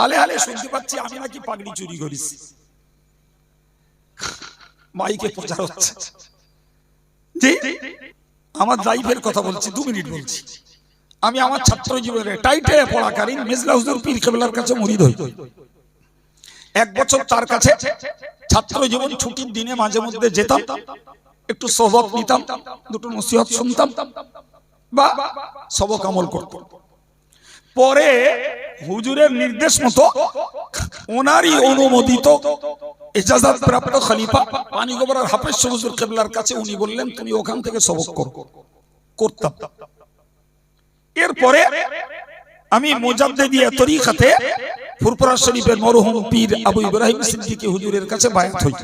হালে হালে শুনতে পাচ্ছি, আমি নাকি পাগড়ি চুরি করেছি। মাইকে প্রচার হচ্ছে। আমার লাইফের কথা বলছি, দু মিনিট বলছি। আমি আমার ছাত্র জীবনে টাইটে পড়াকালীন মেজলা হুজুর পীর কেবলার কাছে মুরিদ হই। এক বছর তার কাছে ছাত্র জীবন ছুটির দিনে মাঝে মধ্যে যেতাম, একটু সবক নিতাম, দুটো নসিহত শুনতাম, বা সবক আমল করতাম। পরে হুজুরের নির্দেশ মতো ওনারই অনুমোদিত এজাজাত প্রাপ্ত খলিফা পানি গোবরার হাফেজ হুজুর কেবলার কাছে উনি বললেন, তুমি ওখান থেকে সবক করো। করতাম। এরপরে আমি মোজাদ্দেদিয়া তরিকাতে ফুরপুরা শরীফের মরহুম পীর আবু ইব্রাহিম সিদ্দিকী হুজুরের কাছে বায়াত হই।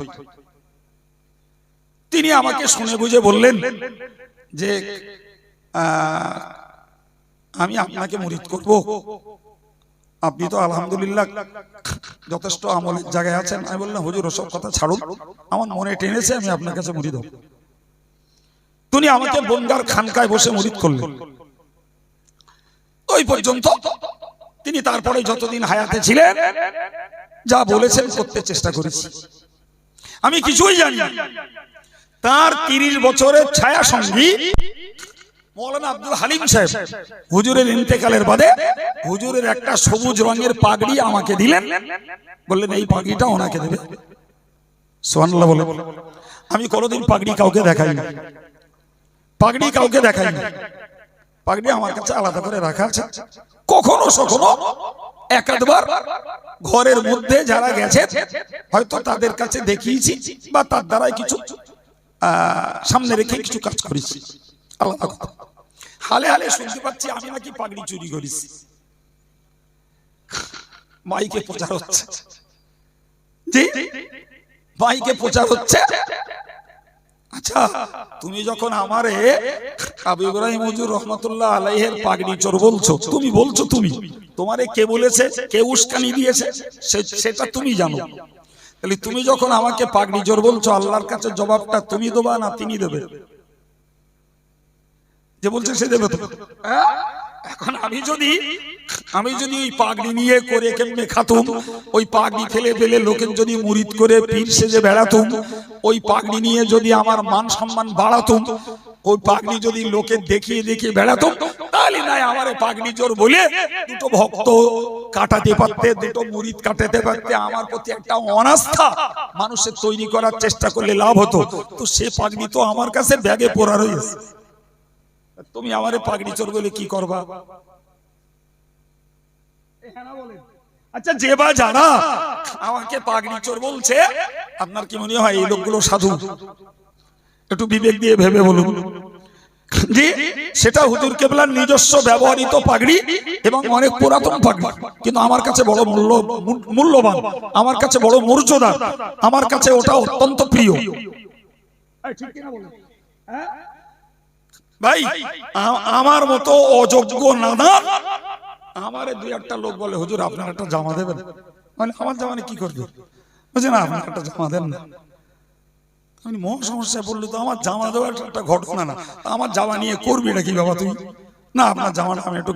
তিনি আমাকে শুনে বুঝে বললেন যে আমি আপনাকে মুরিদ করব। আপনি তো আলহামদুলিল্লাহ যথেষ্ট আমলের জায়গায় আছেন। আমি বললাম, হুজুর, ওসব কথা ছাড়ুন। আমার মনে টেনেছে, আমি আপনার কাছে মুরিদ হব। তিনি আমাকে বনগার খানকায় বসে মুরিদ করলেন। ওই পর্যন্ত তিনি তারপরে যতদিন হায়াতে ছিলেন, যা বলেছেন করতে চেষ্টা করেছি। আমি কিছুই জানি তার তিরিশ বছরের ছায়া সঙ্গী বাদে হুজুরের একটা সবুজ রঙের পাগড়ি আমাকে দিলেন। বললেন, এই পাগড়িটা ওনাকে আমি কোনোদিন পাগড়ি কাউকে দেখাই না পাগড়ি কাউকে দেখাই না পাগড়ি আমার কাছে আলাদা করে রাখা আছে। কখনো সখনো একাধবার ঘরের মধ্যে যারা গেছে, হয়তো তাদের কাছে দেখিয়েছি বা তার দ্বারাই কিছু সামনে রেখে কিছু কাজ করেছি। আলাদা কথা। হালে হালে শুনতে পাচ্ছি আমি নাকি পাগড়ি চুরি করেছি। মাইকে প্রচার হচ্ছে। মাইকে প্রচার হচ্ছে? আচ্ছা তুমি যখন আমারে আবু ইব্রাহিম হুজুর রহমতুল্লাহ আলাইহের পাগড়ি চোর বলছো, তুমি বলছো তুমি, তোমারে কে বলেছে, কে উস্কানি দিয়েছে সেটা তুমি জানো। তাহলে তুমি যখন আমাকে পাগড়ি চোর বলছো, আল্লাহর কাছে জবাবটা তুমি দেবা না তিনি দেবে? যে বলছে সে দেবে তো। হ্যাঁ? এখন আমি যদি আমি যদি ওই পাগড়ি নিয়ে করে কেমনে খাতুম, ওই পাগড়ি ফেলে ফেলে লোকের যদি মুরিদ করে পীর সেজে বেড়াতুম, ওই পাগড়ি নিয়ে যদি আমার মান সম্মান বাড়াতুম, ওই পাগড়ি যদি লোকে দেখিয়ে দেখিয়ে বেড়াতুম, তাহলে নাই আমার পাগড়ি জোর বলে দুটো ভক্ত কাটাতে পারতে, দুটো মুরিদ কাটাতে পারতে আমার প্রতি একটা অনাস্থা। মানুষের তৈরি করার চেষ্টা করলে লাভ হতো। তো সে পাগড়ি তো আমার কাছে ব্যাগে পড়া রয়েছে। তুমি আমারে পাগড়ি চোর বলে কি করবা? আচ্ছা যে বা যারা আমাকে পাগড়ি চোর বলছে আপনার কি মনে হয় এই লোকগুলো সাধু? একটু বিবেক দিয়ে ভেবে বলুন। জি সেটা হুজুর কেবলার নিজস্ব ব্যবহৃত পাগড়ি এবং অনেক পুরাতন পাগড়ি। কিন্তু আমার কাছে বড় মূল্য মূল্যবান আমার কাছে বড় মর্যাদা আমার কাছে ওটা অত্যন্ত প্রিয়। ভাই আমার মতো অযোগ্য নাদা আমারে দুই একটা লোক বলে, হুজুর, আপনার একটা জামা দেবেন? মানে আমার জামানে কি করবে? বলছে না আপনার একটা জামা দেন না। আমি সমস্যায় তো আমার জামা দেওয়ার একটা না। আমার জামা নিয়ে করবি বাবা না, আপনার জামাটা আমি একটু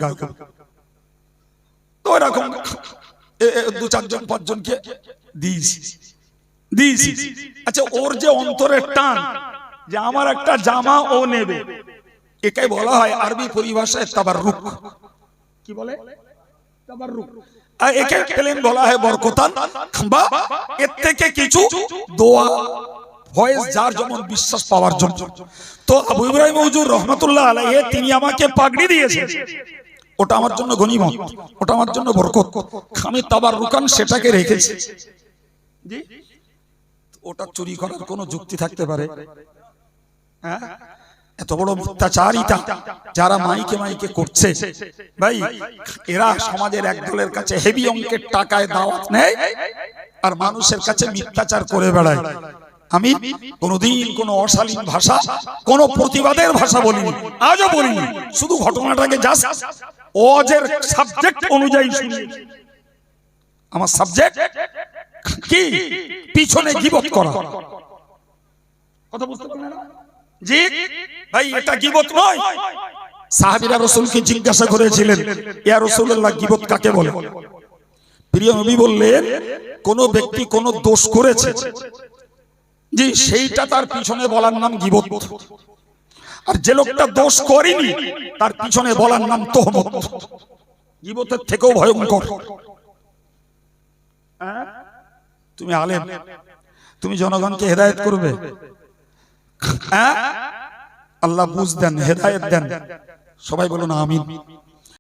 দু চারজন আচ্ছা ওর যে অন্তরের টান যে আমার একটা জামা ও নেবে। এটাই বলা হয় আরবি পরিভাষায় তাবার রুখ কি বলে? তাবাররুক। আর একে প্লেন বলা হয় বরকতান। বা এর থেকে কিছু দোয়া ভয়েস যার যেমন বিশ্বাস পাওয়ার জন্য। তো আবু ইব্রাহিম হুজুর রহমতুল্লাহ আলাইহি তিনি আমাকে পাগড়ি দিয়েছেন। ওটা আমার জন্য গনিমত ওটা আমার জন্য বরকত। আমি তাবার রুকান সেটাকে রেখেছি। জি? ওটা চুরি করার কোনো যুক্তি থাকতে পারে। হ্যাঁ? এত বড় মিথ্যাচারিতা যারা মাইকে মাইকে করছে। ভাই, এরা সমাজের এক দলের কাছে হেভি অঙ্কের টাকায় দাওয়াত নেয় আর মানুষের কাছে মিথ্যাচার করে বেড়ায়। আমি কোনোদিন কোনো অশালীন ভাষা, কোনো প্রতিবাদের ভাষা বলিনি, আজও বলিনি, শুধু ঘটনাটাকে জাস্ট অজের সাবজেক্ট অনুযায়ী শুনি আমার সাবজেক্ট কি? পিছনে গিবত করা। কথা বুঝতে পারলেন? না? জি? ভাই, এটা গিবত নয়। সাহাবীরা রাসূলকে জিজ্ঞাসা করেছিলেন, ইয়া রাসূলুল্লাহ, গিবত কাকে বলে? প্রিয় নবী বললেন, কোন ব্যক্তি কোন দোষ করেছে? যে সেইটা তার পিছনে বলার নাম গিবত। আর যে লোকটা দোষ করেনি, তার পিছনে বলার নাম তোহমত। গিবতের থেকেও ভয়ঙ্কর। হ্যাঁ? তুমি আলেম। তুমি জনগণকে হেদায়েত করবে? আল্লাহ বুঝ দেন হেদায়ত দেন। সবাই বলুন আমিন।